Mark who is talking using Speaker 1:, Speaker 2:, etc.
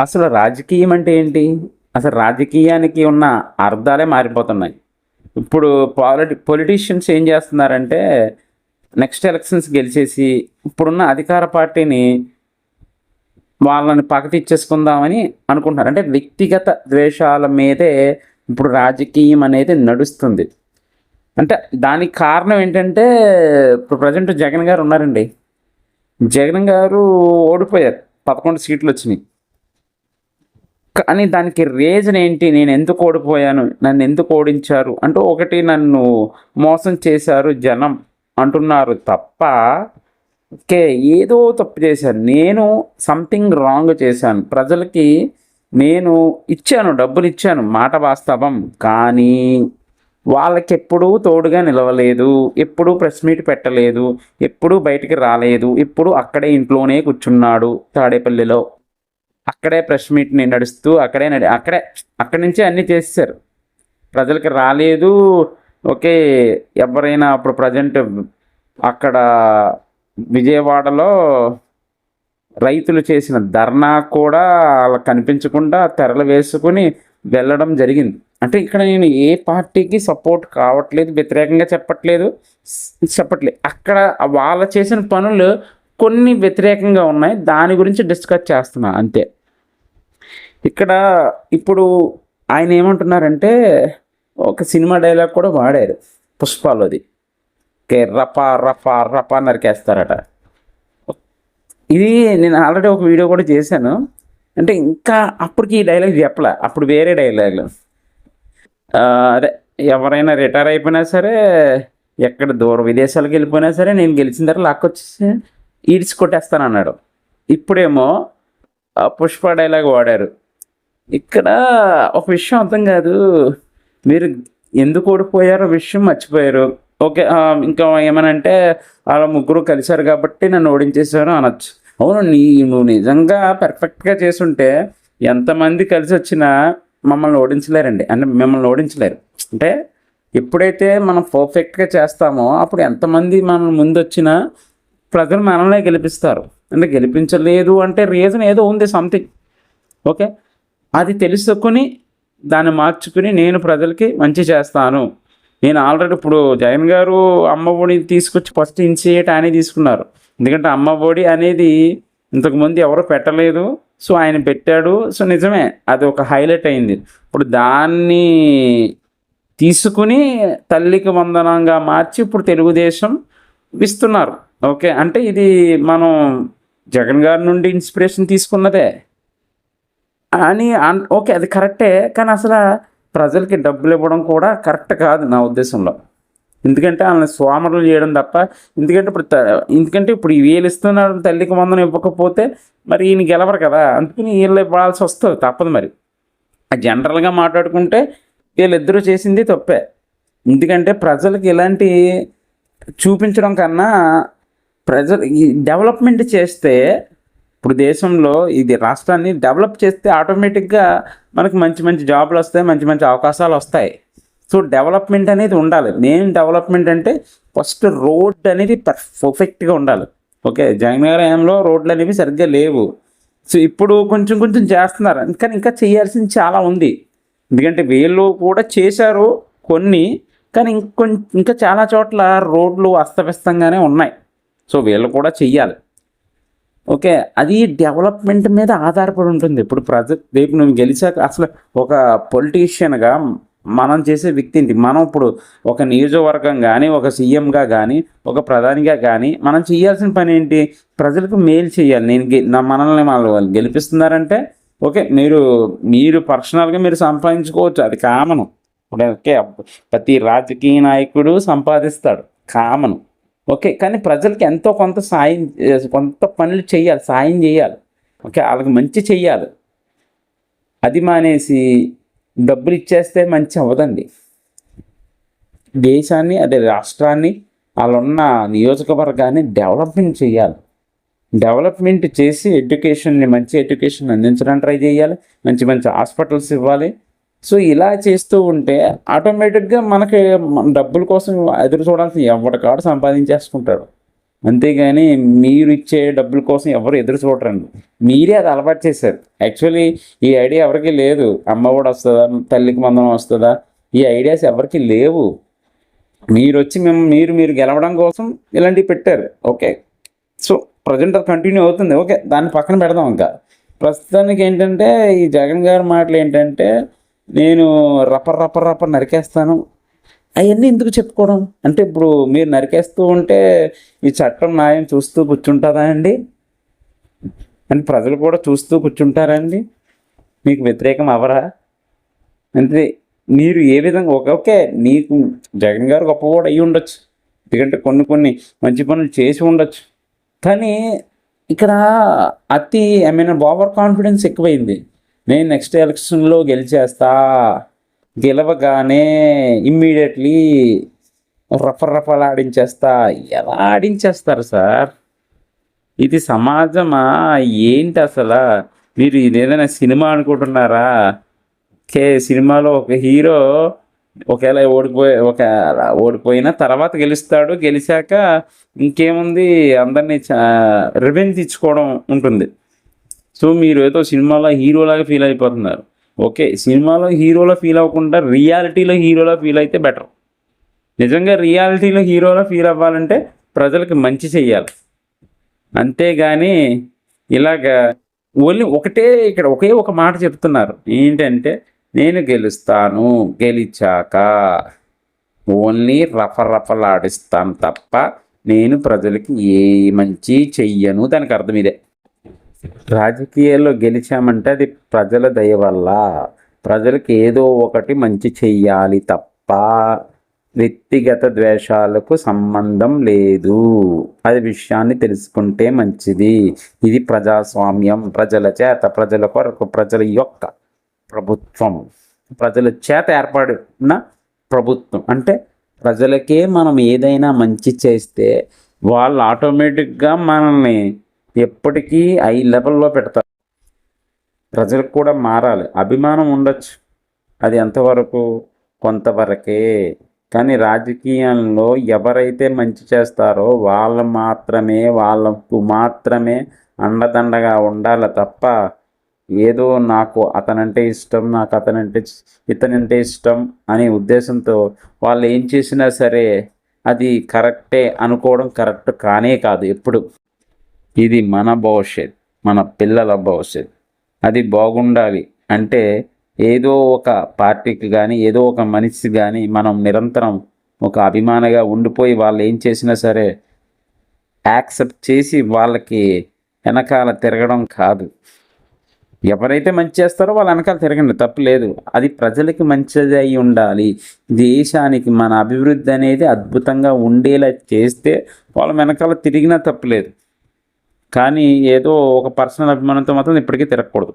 Speaker 1: అసలు రాజకీయం అంటే ఏంటి? అసలు రాజకీయానికి ఉన్న అర్థాలే మారిపోతున్నాయి. ఇప్పుడు పాలిటి పొలిటీషియన్స్ ఏం చేస్తున్నారంటే నెక్స్ట్ ఎలక్షన్స్ గెలిచేసి ఇప్పుడున్న అధికార పార్టీని వాళ్ళని పక్క తెచ్చేసుకుందామని అనుకుంటున్నారు. అంటే వ్యక్తిగత ద్వేషాల మీదే ఇప్పుడు రాజకీయం అనేది నడుస్తుంది. అంటే దానికి కారణం ఏంటంటే ఇప్పుడు ప్రజెంట్ జగన్ గారు ఉన్నారండి. జగన్ గారు ఓడిపోయారు. పదకొండు సీట్లు వచ్చినాయి. కానీ దానికి రీజన్ ఏంటి? నేను ఎందుకు ఓడిపోయాను? నన్ను ఎందుకు ఓడించారు? అంటూ ఒకటి నన్ను మోసం చేశారు జనం అంటున్నారు తప్ప ఓకే ఏదో తప్పు చేశాను నేను సంథింగ్ రాంగ్ చేశాను. ప్రజలకి నేను ఇచ్చాను డబ్బులు ఇచ్చాను మాట వాస్తవం. కానీ వాళ్ళకి ఎప్పుడూ తోడుగా నిలవలేదు. ఎప్పుడూ ప్రెస్ మీట్ పెట్టలేదు. ఎప్పుడూ బయటికి రాలేదు. ఎప్పుడు అక్కడే ఇంట్లోనే కూర్చున్నాడు తాడేపల్లిలో. అక్కడే ప్రెస్ మీట్ని నడుస్తూ అక్కడే నడి అక్కడే అక్కడి నుంచే అన్నీ చేసేసారు ప్రజలకి రాలేదు. ఓకే ఎవరైనా అప్పుడు ప్రజెంట్ అక్కడ విజయవాడలో రైతులు చేసిన ధర్నా కూడా అలా కనిపించకుండా తెరలు వేసుకుని వెళ్ళడం జరిగింది. అంటే ఇక్కడ నేను ఏ పార్టీకి సపోర్ట్ కావట్లేదు వ్యతిరేకంగా చెప్పట్లేదు చెప్పట్లేదు. అక్కడ వాళ్ళ చేసిన పనులు కొన్ని వ్యతిరేకంగా ఉన్నాయి. దాని గురించి డిస్కస్ చేస్తున్నా అంతే. ఇక్కడ ఇప్పుడు ఆయన ఏమంటున్నారంటే ఒక సినిమా డైలాగ్ కూడా వాడారు పుష్పాలోది. ఓకే రపా రపా రఫ నరికేస్తారట. ఇది నేను ఆల్రెడీ ఒక వీడియో కూడా చేశాను. అంటే ఇంకా అప్పటికి ఈ డైలాగ్ చెప్పలే అప్పుడు వేరే డైలాగ్. అదే ఎవరైనా రిటైర్ అయిపోయినా సరే ఎక్కడ దూరం విదేశాలకు వెళ్ళిపోయినా సరే నేను గెలిచిన తర్వాత లాక్కొచ్చేసి ఈడ్చి కొట్టేస్తాను అన్నాడు ఇప్పుడేమో పుష్ప డైలాగ్ వాడారు. ఇక్కడ ఒక విషయం అర్థం కాదు. మీరు ఎందుకు ఓడిపోయారో విషయం మర్చిపోయారు. ఓకే ఇంకా ఏమనంటే వాళ్ళ ముగ్గురు కలిశారు కాబట్టి నన్ను ఓడించేశారు అనొచ్చు. అవును నీ నువ్వు నిజంగా పర్ఫెక్ట్గా చేసుంటే ఎంతమంది కలిసి వచ్చినా మమ్మల్ని ఓడించలేరండి. అంటే మిమ్మల్ని ఓడించలేరు. అంటే ఎప్పుడైతే మనం పర్ఫెక్ట్గా చేస్తామో అప్పుడు ఎంతమంది మనం ముందు వచ్చినా ప్రజలు మనల్నే గెలిపిస్తారు. అంటే గెలిపించలేదు అంటే రీజన్ ఏదో ఉంది సంథింగ్ ఓకే అది తెలుసుకొని దాన్ని మార్చుకుని నేను ప్రజలకి మంచి చేస్తాను. నేను ఆల్రెడీ ఇప్పుడు జగన్ గారు అమ్మఒడి తీసుకొచ్చి ఫస్ట్ ఇన్సియేట్ ఆయనే తీసుకున్నారు. ఎందుకంటే అమ్మ ఒడి అనేది ఇంతకుముందు ఎవరు పెట్టలేదు. సో ఆయన పెట్టాడు. సో నిజమే అది ఒక హైలైట్ అయింది. ఇప్పుడు దాన్ని తీసుకుని తల్లికి వందనంగా మార్చి ఇప్పుడు తెలుగుదేశం ఇస్తున్నారు. ఓకే అంటే ఇది మనం జగన్ గారి నుండి ఇన్స్పిరేషన్ తీసుకున్నదే. అని అన్- ఓకే అది కరెక్టే కానీ అసలు ప్రజలకి డబ్బులు ఇవ్వడం కూడా కరెక్ట్ కాదు నా ఉద్దేశంలో. ఎందుకంటే వాళ్ళని స్వామరులు చేయడం తప్ప ఎందుకంటే ఇప్పుడు త- ఎందుకంటే ఇప్పుడు వీళ్ళు ఇస్తున్నారు తల్లికి వందనం ఇవ్వకపోతే మరి ఈయన గెలవరు కదా అందుకని వీళ్ళు ఇవ్వాల్సి వస్తుంది తప్పదు మరి. జనరల్గా మాట్లాడుకుంటే వీళ్ళిద్దరూ చేసింది తప్పే. ఎందుకంటే ప్రజలకి ఇలాంటి చూపించడం కన్నా ప్రజలు డెవలప్మెంట్ చేస్తే ఇప్పుడు దేశంలో ఇది రాష్ట్రాన్ని డెవలప్ చేస్తే ఆటోమేటిక్గా మనకు మంచి మంచి జాబులు వస్తాయి మంచి మంచి అవకాశాలు వస్తాయి. సో డెవలప్మెంట్ అనేది ఉండాలి. మెయిన్ డెవలప్మెంట్ అంటే ఫస్ట్ రోడ్ అనేది పర్ఫెక్ట్గా ఉండాలి. ఓకే జగన్ హయాంలో రోడ్లు అనేవి సరిగ్గా లేవు. సో ఇప్పుడు కొంచెం కొంచెం చేస్తున్నారు. కానీ ఇంకా చేయాల్సింది చాలా ఉంది. ఎందుకంటే వీళ్ళు కూడా చేశారు కొన్ని కానీ ఇంకొం ఇంకా చాలా చోట్ల రోడ్లు అస్తవ్యస్తంగానే ఉన్నాయి. సో వీళ్ళు కూడా చెయ్యాలి. ఓకే అది డెవలప్మెంట్ మీద ఆధారపడి ఉంటుంది. ఇప్పుడు ప్రజ రేపు నువ్వు గెలిచాక అసలు ఒక పొలిటీషియన్గా మనం చేసే వ్యక్తి ఏంటి? మనం ఇప్పుడు ఒక నియోజకవర్గం కానీ ఒక సీఎంగా కానీ ఒక ప్రధానిగా కానీ మనం చేయాల్సిన పని ఏంటి? ప్రజలకు మేలు చేయాలి నేను నా మనల్ని వాళ్ళు వాళ్ళు గెలిపిస్తున్నారంటే ఓకే మీరు మీరు పర్సనల్గా మీరు సంపాదించుకోవచ్చు. అది కామను. ఓకే ప్రతి రాజకీయ నాయకుడు సంపాదిస్తాడు కామను. ఓకే కానీ ప్రజలకి ఎంతో కొంత సాయం కొంత పనులు చేయాలి సాయం చేయాలి. ఓకే వాళ్ళకి మంచి చెయ్యాలి అది మానేసి డబ్బులు ఇచ్చేస్తే మంచి అవ్వదండి. దేశాన్ని అదే రాష్ట్రాన్ని వాళ్ళున్న నియోజకవర్గాన్ని డెవలప్మెంట్ చేయాలి. డెవలప్మెంట్ చేసి ఎడ్యుకేషన్ని మంచి ఎడ్యుకేషన్ అందించడానికి ట్రై చేయాలి. మంచి మంచి హాస్పిటల్స్ ఇవ్వాలి. సో ఇలా చేస్తూ ఉంటే ఆటోమేటిక్గా మనకి డబ్బుల కోసం ఎదురు చూడాల్సిన ఎవరి కాడు సంపాదించేసుకుంటాడు. అంతేగాని మీరు ఇచ్చే డబ్బుల కోసం ఎవరు ఎదురు చూడరండి. మీరే అది అలవాటు చేశారు. యాక్చువల్లీ ఈ ఐడియా ఎవరికి లేదు. అమ్మ వస్తుందా? తల్లికి మందం వస్తుందా? ఈ ఐడియాస్ ఎవరికి లేవు. మీరు వచ్చి మేము మీరు మీరు గెలవడం కోసం ఇలాంటివి పెట్టారు. ఓకే. సో ప్రజెంట్ అది కంటిన్యూ అవుతుంది. ఓకే. దాన్ని పక్కన పెడదాం ఇంకా. ప్రస్తుతానికి ఏంటంటే ఈ జగన్ గారి మాటలు ఏంటంటే నేను రప్ప రప్ప రప్ప నరికేస్తాను. అవన్నీ ఎందుకు చెప్పుకోవడం? అంటే ఇప్పుడు మీరు నరికేస్తూ ఉంటే ఈ చట్టం న్యాయం చూస్తూ కూర్చుంటుందా అండి? అని ప్రజలు కూడా చూస్తూ కూర్చుంటారా అండి? మీకు వ్యతిరేకం అవరా? అంటే మీరు ఏ విధంగా ఒక ఓకే నీకు జగన్ గారు గొప్ప కూడా అయ్యి ఉండొచ్చు. ఎందుకంటే కొన్ని కొన్ని మంచి పనులు చేసి ఉండొచ్చు. కానీ ఇక్కడ అతి ఐ మీన్ ఓవర్ కాన్ఫిడెన్స్ ఎక్కువైంది. నేను నెక్స్ట్ ఎలక్షన్లో గెలిచేస్తా. గెలవగానే ఇమ్మీడియట్లీ రఫర్ రఫలు ఆడించేస్తా. ఎలా ఆడించేస్తారు సార్? ఇది సమాజమా? ఏంటి అసలు? మీరు ఏదైనా సినిమా అనుకుంటున్నారా? కే సినిమాలో ఒక హీరో ఒకవేళ ఓడిపోయి ఒక ఓడిపోయిన తర్వాత గెలుస్తాడు. గెలిచాక ఇంకేముంది? అందరినీ రివెంజ్ ఇచ్చుకోవడం ఉంటుంది. సో మీరు ఏదో సినిమాలో హీరోలాగా ఫీల్ అయిపోతున్నారు. ఓకే సినిమాలో హీరోలో ఫీల్ అవ్వకుండా రియాలిటీలో హీరోలా ఫీల్ అయితే బెటర్. నిజంగా రియాలిటీలో హీరోలా ఫీల్ అవ్వాలంటే ప్రజలకు మంచి చెయ్యాలి. అంతేగాని ఇలాగ ఓన్లీ ఒకటే ఇక్కడ ఒకే ఒక మాట చెప్తున్నారు. ఏంటంటే నేను గెలుస్తాను గెలిచాక ఓన్లీ రఫరఫలాడిస్తాను తప్ప నేను ప్రజలకి ఏ మంచి చెయ్యను. దానికి అర్థం ఇదే. రాజకీయాల్లో గెలిచామంటే అది ప్రజల దయ వల్ల. ప్రజలకు ఏదో ఒకటి మంచి చెయ్యాలి తప్ప వ్యక్తిగత ద్వేషాలకు సంబంధం లేదు. అది విషయాన్ని తెలుసుకుంటే మంచిది. ఇది ప్రజాస్వామ్యం ప్రజల చేత ప్రజల కొరకు ప్రజల యొక్క ప్రభుత్వం. ప్రజల చేత ఏర్పడిన ప్రభుత్వం. అంటే ప్రజలకే మనం ఏదైనా మంచి చేస్తే వాళ్ళు ఆటోమేటిక్గా మనల్ని ఎప్పటికీ ఐ లెవెల్లో పెడతారు. ప్రజలకు కూడా మారాలి. అభిమానం ఉండొచ్చు. అది ఎంతవరకు? కొంతవరకే. కానీ రాజకీయాల్లో ఎవరైతే మంచి చేస్తారో వాళ్ళు మాత్రమే వాళ్ళకు మాత్రమే అండదండగా ఉండాలి తప్ప ఏదో నాకు అతనంటే ఇష్టం నాకు అతనంటే ఇతనంటే ఇష్టం అనే ఉద్దేశంతో వాళ్ళు ఏం చేసినా సరే అది కరెక్టే అనుకోవడం కరెక్ట్ కానే కాదు ఎప్పుడు. ఇది మన భవిష్యత్ మన పిల్లల భవిష్యత్. అది బాగుండాలి అంటే ఏదో ఒక పార్టీకి కానీ ఏదో ఒక మనిషి కానీ మనం నిరంతరం ఒక అభిమానిగా ఉండిపోయి వాళ్ళు ఏం చేసినా సరే యాక్సెప్ట్ చేసి వాళ్ళకి వెనకాల తిరగడం కాదు. ఎవరైతే మంచి చేస్తారో వాళ్ళ వెనకాల తిరగండి తప్పు లేదు. అది ప్రజలకి మంచిది అయి ఉండాలి. దేశానికి మన అభివృద్ధి అనేది అద్భుతంగా ఉండేలా చేస్తే వాళ్ళ వెనకాల తిరిగినా తప్పులేదు కానీ ఏదో ఒక పర్సనల్ అభిమానంతో మాత్రం ఇప్పటికీ తిరగకూడదు.